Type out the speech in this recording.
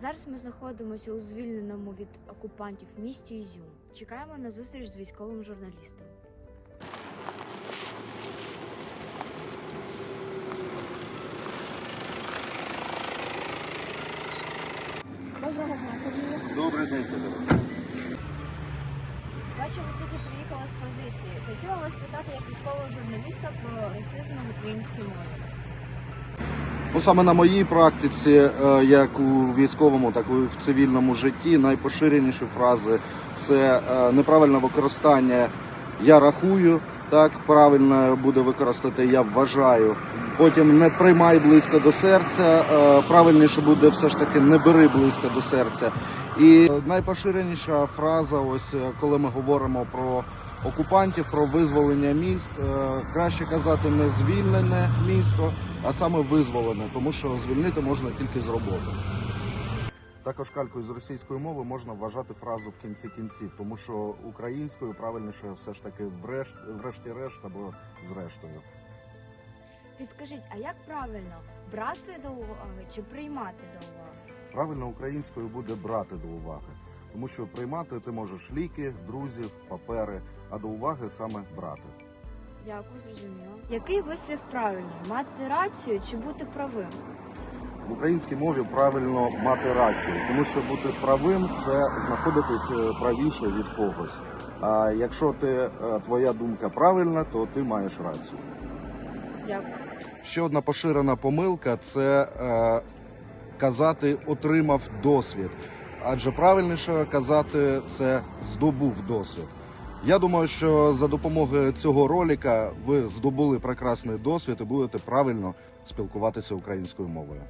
Зараз ми знаходимося у звільненому від окупантів місті Ізюм. Чекаємо на зустріч з військовим журналістом. Доброго дня, Сергію. Добрий день, Федоре. Бачу, ви тільки приїхали з позиції. Хотіла вас питати як військового журналіста про расизм в українській мові. Ну саме на моїй практиці, е, як у військовому, так і в цивільному житті, найпоширеніші фрази це е, неправильне використання я рахую, так правильно буде використати я вважаю. Потім не приймай близько до серця. е, Правильніше буде все ж таки не бери близько до серця. І найпоширеніша фраза, ось коли ми говоримо про окупантів, про визволення міст, е, краще казати не звільнене місто, а саме визволене, тому що звільнити можна тільки з роботи. Також калькою з російської мови можна вважати фразу в кінці кінців, тому що українською правильніше все ж таки врешт, врешті-решт або зрештою. Підскажіть, а як правильно брати до уваги чи приймати до уваги? Правильно українською буде брати до уваги, тому що приймати ти можеш ліки, друзів, папери, а до уваги саме брати. Дякую, зрозуміло. Який вислів правильний? Мати рацію чи бути правим? В українській мові правильно мати рацію, тому що бути правим це знаходитись е, правіше від когось. А якщо ти е, твоя думка правильна, то ти маєш рацію. Дякую. Ще одна поширена помилка це е, казати отримав досвід. Адже правильніше казати це здобув досвід. Я думаю, що за допомогою цього ролика ви здобули прекрасний досвід і будете правильно спілкуватися українською мовою.